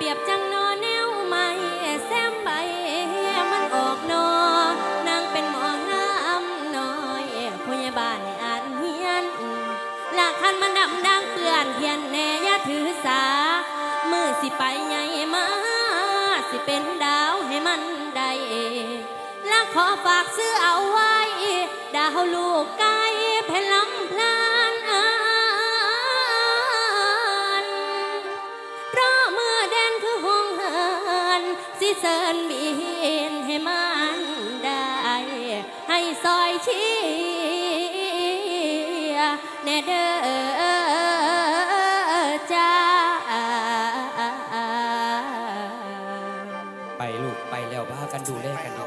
เปรียบจังนอนแนวใหม่แซมใบมันออกนอนางเป็นหมอน้ำน้อยพยาบาลอ่านเฮียนหลักขันมันดำดังเปื่อนเฮียนแน่ยาถือสา มือสิไปใหญ่มา สิเป็นดาวให้มันได้เองและขอฝากซื้อเอาไว้ ดาวลูกไกลเพลิง เสินบินให้มันได้ ให้ซอยชีแน่เด้อปลูกไปแล้วพากันดูเลขกัน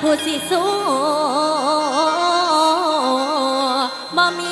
ผู้สิสู้บ่มี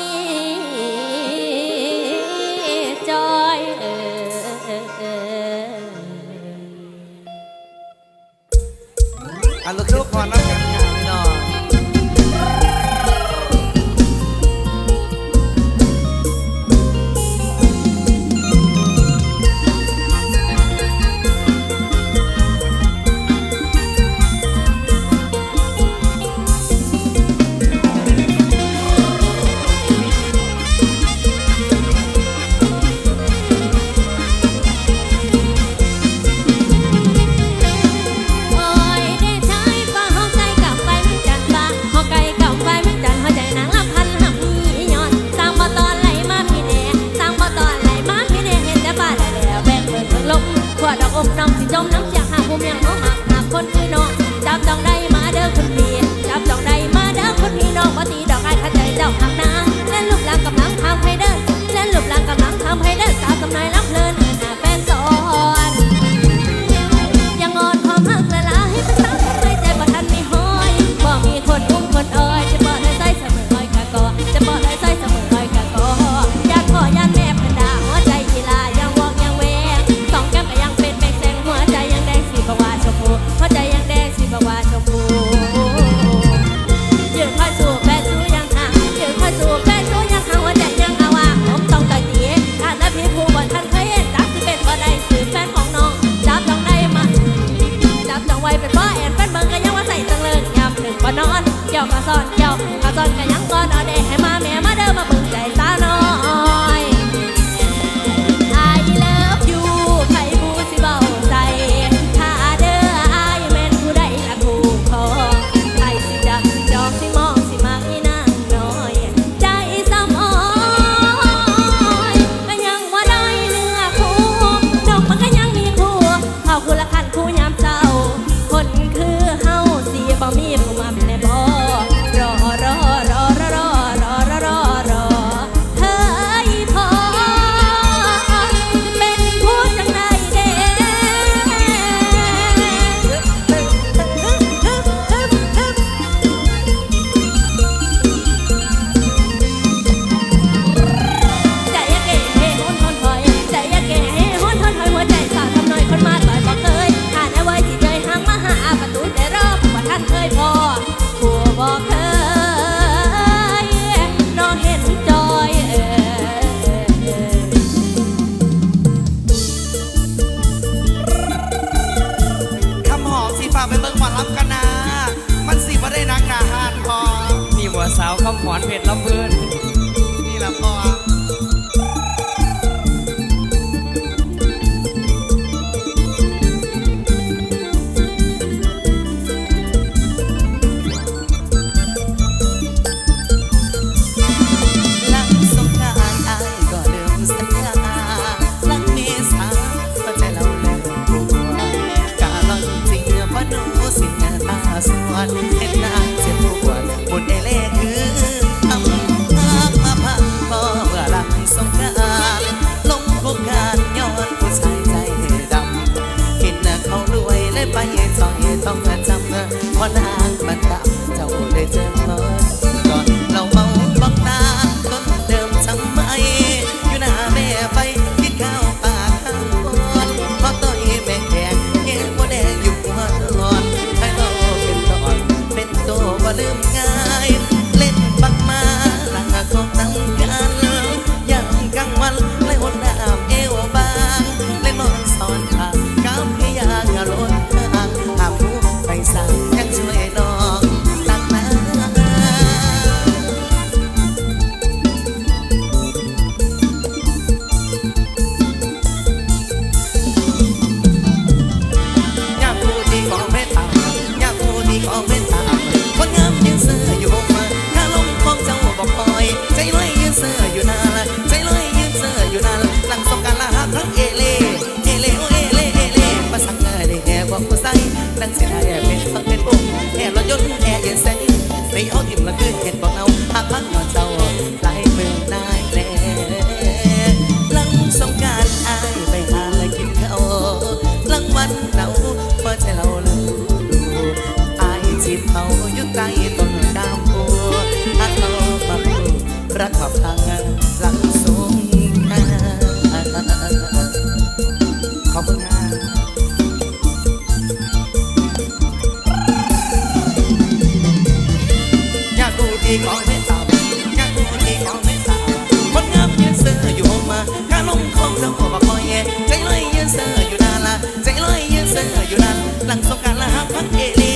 เสื้ออยู่นั่นหลังสงการละฮับพักเอเล่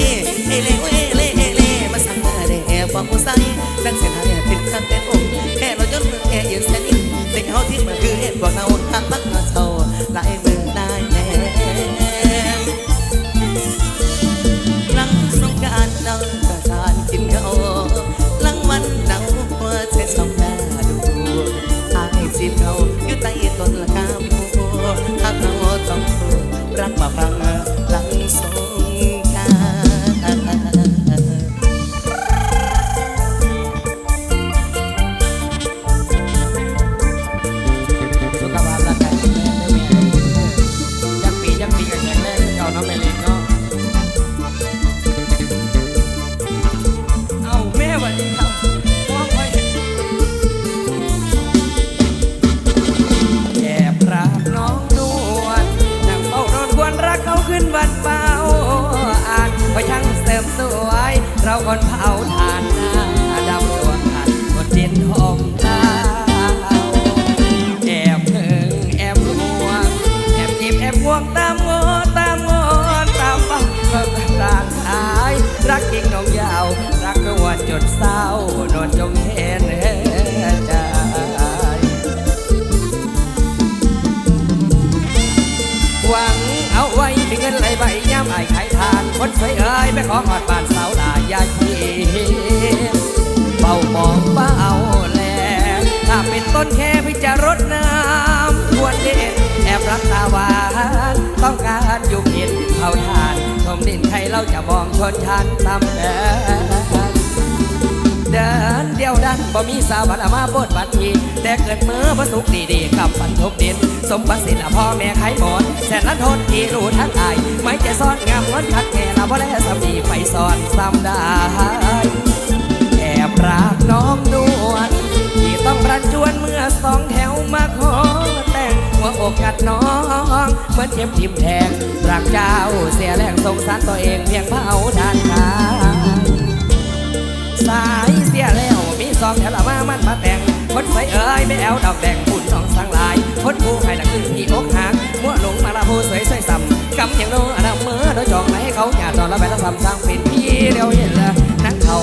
เอเล่โอเอเล่เอเล่มาสั่งเมาได้แอบบอกผู้ใส่ดังเสียงหายติดขันเต้นอกแค่เราจนเมือแค่ยืนแสนอินเด็กเขาที่มันคือเอ็ดบอกเราหักพักมาเศร้า สวยเอ้ยไปขอหอดบ้านสาวลายาทีเฝ้ามองเฝ้าเอาแลถ้าเป็นต้นแค่พิจารดน้ำควรเด่นแอบรักตาหวานต้องการอยู่กินเผาทานทมดินใครเราจะมองชนชั้นต่ำแด นเดินเดียวดันบ่มีสาวบันมาบดบันทีแต่เกิดเมื่อพระสุขดีๆกับฝันทบดิน สมบัติสินพ่อแม่ไขหมอนแสนละทนที่รู้ทั้งอายไม่ใจซ่อนงามวันคัดแค่ละบ่แลสำนีไปซ่อนซ้ำได้แอบรักน้องนวลที่ต้องรันจวนเมื่อสองแถวมาขอแต่งหัวอกกัดน้องเหมือนเจ็บทิมแทงรักเจ้าเสียแรงสงสารตัวเองเพียงเผาทานทาง สายเสียแล้วมีสองแถวละมามันมาแต่งคนใส่เอ้ยไม่แอวดอกแดงปุ่นน้องสังลายคนผู้ให้ละคือพี่อกหักมัวหลงมาละผู้สวยสวยซ้ำกำอย่างโนอันาเมื่อโดยจองไหนเขาอย่าจอดละไปละซ้ำซ้ำเป็นพี่เดียวเห็นละนักเขา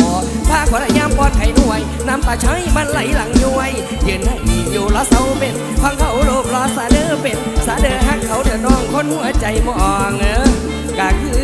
ผ้าขวะยามปอนไข่ด้วยน้ำตาใช้มันไหลหลังย้วยเย็นให้อยู่ละเสาเป็นพังเขาโลบรอสาเดอเป็นสาเดอหักเขาเดือดน้องคนหัวใจมองเออกะคือ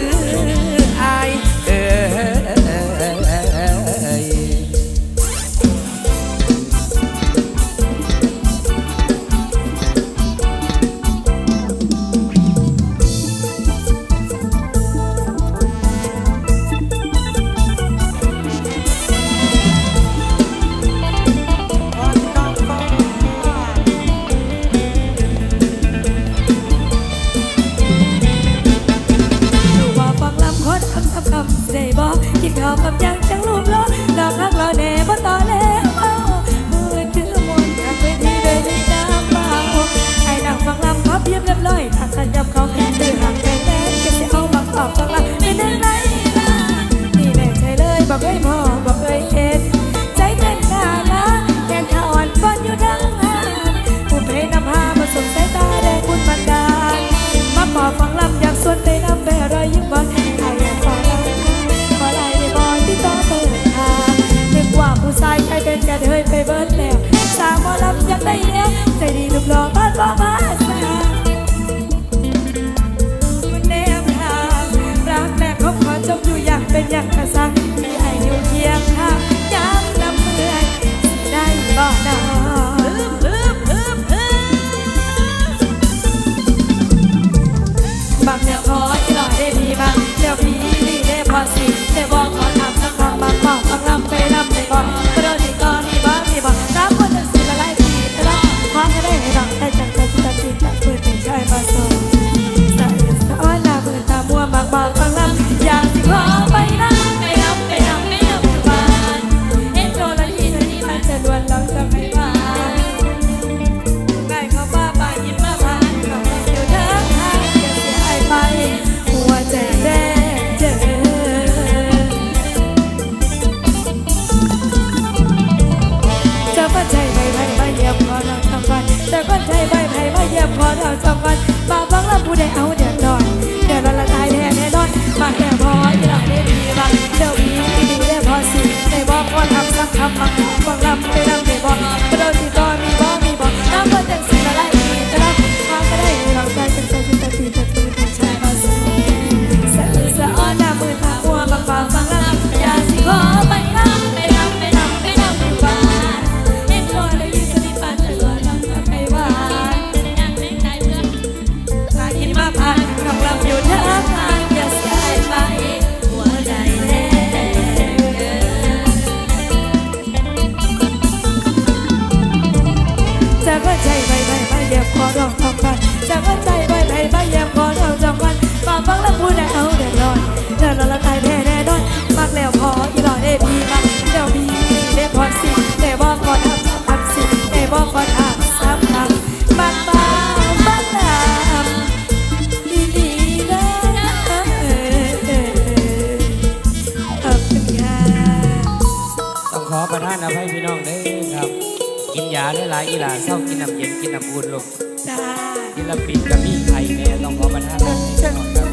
ชอบความยัง ยไผมาเยียบพอเท่าสองก่นมาบังลำผู้ใดเอาเดือดร้อนเดือดร้อนละตายแน่แน่นอนมาแค่พอที่เราได้ดีบ้างเดี๋ยวนี้ดีได้พอสิในบ่กว่ทำสักคำมาบังลำไปแล้ว ท่านอภัยพี่น้องเด้อครับ กินยาได้หลายอีหลาเศร้ากินน้ำเย็นกินน้ำอุ่นลูกจ้าศิลปินกับพี่ไทแม่ต้องขอประาท่านนะครับ